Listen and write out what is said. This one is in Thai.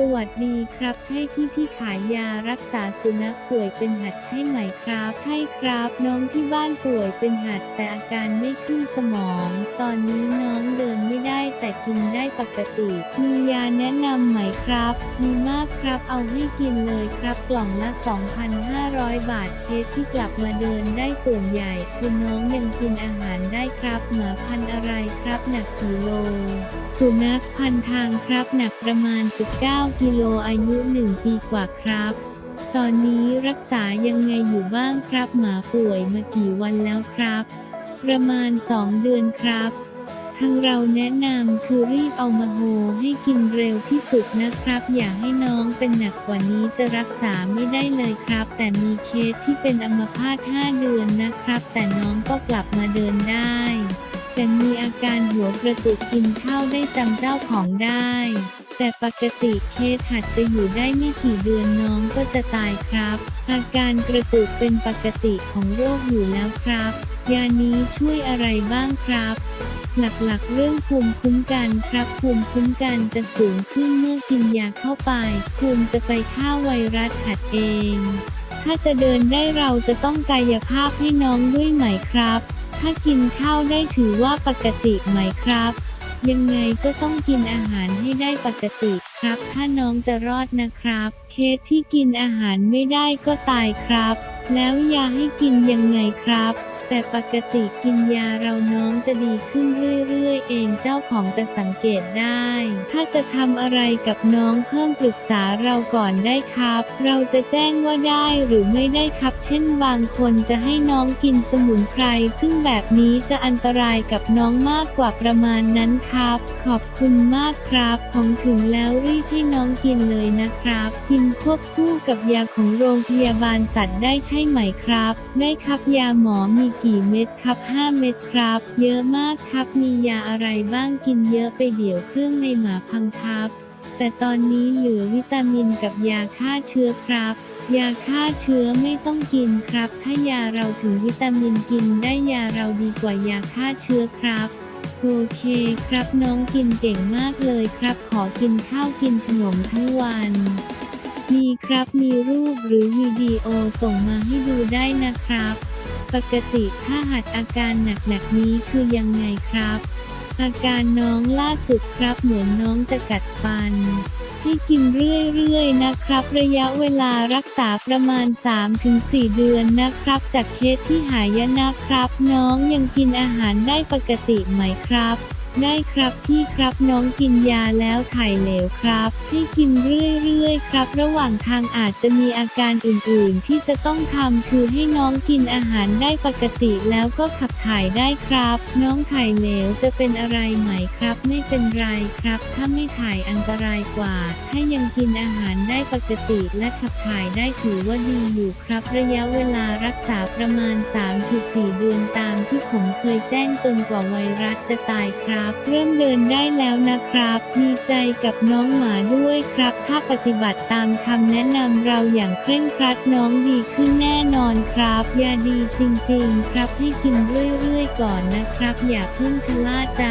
สวัสดีครับ ใช่พี่ที่ขายยารักษาสุนัขป่วยเป็นหัดใช่ไหมครับ ใช่ครับ น้องที่บ้านป่วยเป็นหัดแต่อาการไม่ขึ้นสมอง ตอนนี้น้องเดินไม่ได้แต่กินได้ปกติ มียาแนะนำไหมครับ มีมากครับเอาให้กินเลยครับกล่องละ 2,500 บาทเคสที่กลับมาเดินได้ส่วนใหญ่คือน้องยังกินอาหารได้ครับหมาพันอะไรครับหนักกี่โล สุนัขพันทางครับหนักประมาณ 19 9 กิโลอายุ 1 ปีกว่าครับ ตอนนี้รักษายังไงอยู่บ้างครับหมาป่วยมากี่วันแล้วครับ ประมาณ 2 เดือนครับทางเราแนะนำคือรีบเอามาโฮให้กินเร็วที่สุดนะครับ อย่าให้น้องเป็นหนักกว่านี้จะรักษาไม่ได้เลยครับ แต่มีเคสที่เป็นอัมพาต 5 เดือนนะครับ แต่น้องก็กลับมาเดินได้ แต่มีอาการหัวกระตุกกินข้าวได้จำเจ้าของได้ แต่ปกติเคสหัดจะอยู่ได้ไม่กี่เดือนน้องก็จะตายครับ อาการกระตุกเป็นปกติของโรคอยู่แล้วครับ ยานี้ช่วยอะไรบ้างครับหลักๆ เรื่องภูมิคุ้มกันครับ ภูมิคุ้มกันจะสูงขึ้นเมื่อกินยาเข้าไป ภูมิจะไปฆ่าไวรัสหัดเอง ถ้าจะเดินได้เราจะต้องกายภาพให้น้องด้วยไหมครับ ถ้ากินข้าวได้ถือว่าปกติไหมครับ ยังไงก็ต้องกินอาหารให้ได้ปกติครับ ถ้าน้องจะรอดนะครับ เคสที่กินอาหารไม่ได้ก็ตายครับ แล้วยาให้กินยังไงครับ แต่ปกติกินยาเราน้องจะดีขึ้นเรื่อยๆ เองเจ้าของจะสังเกตได้ ถ้าจะทำอะไรกับน้องเพิ่มปรึกษาเราก่อนได้ครับ เราจะแจ้งว่าได้หรือไม่ได้ครับ เช่นบางคนจะให้น้องกินสมุนไพรซึ่งแบบนี้จะอันตรายกับน้องมากกว่าประมาณนั้นครับ ขอบคุณมากครับของถึงแล้วรีบให้น้องกินเลยนะครับ กินควบคู่กับยาของโรงพยาบาลสัตว์ได้ใช่ไหมครับ ได้ครับยาหมอมีกี่เม็ดครับ 5 เม็ดครับ เยอะมากครับมียาอะไรบ้างกินเยอะไปเดี๋ยวเครื่องในหมาพังครับ แต่ตอนนี้เหลือวิตามินกับยาฆ่าเชื้อครับ ยาฆ่าเชื้อไม่ต้องกินครับ ถ้ายาเราถึงวิตามินกินได้ยาเราดีกว่ายาฆ่าเชื้อครับโอเคครับน้องกินเก่งมากเลยครับ ขอกินข้าวกินขนมทั้งวันมีครับมีรูปหรือวิดีโอส่งมาให้ดูได้นะครับ ปกติถ้าหัดอาการหนักๆนี้คือยังไงครับ อาการน้องล่าสุดครับเหมือนน้องจะกัดฟัน ให้กินเรื่อยๆนะครับ ระยะเวลารักษาประมาณ 3-4 เดือนนะครับ จากเคสที่หายนะครับ น้องยังกินอาหารได้ปกติไหมครับ ได้ครับพี่ครับน้องกินยาแล้วถ่ายเหลวครับ ให้กินเรื่อยๆครับ ระหว่างทางอาจจะมีอาการอื่นๆ ที่จะต้องทำคือให้น้องกินอาหารได้ปกติแล้วก็ขับถ่ายได้ครับ น้องถ่ายเหลวจะเป็นอะไรไหมครับ ไม่เป็นไรครับ ถ้าไม่ถ่ายอันตรายกว่า ถ้ายังกินอาหารได้ปกติและขับถ่ายได้ถือว่าดีอยู่ครับ ระยะเวลารักษาประมาณ 3-4 เดือนตามที่ผมเคยแจ้งจนกว่าไวรัสจะตายครับเริ่มเดินได้แล้วนะครับ ดีใจกับน้องหมาด้วยครับ ถ้าปฏิบัติตามคำแนะนำเราอย่างเคร่งครัดน้องดีขึ้นแน่นอนครับ ยาดีจริง ๆ ครับให้กินเรื่อยๆก่อนนะครับ อย่าเพิ่งชะล่าใจ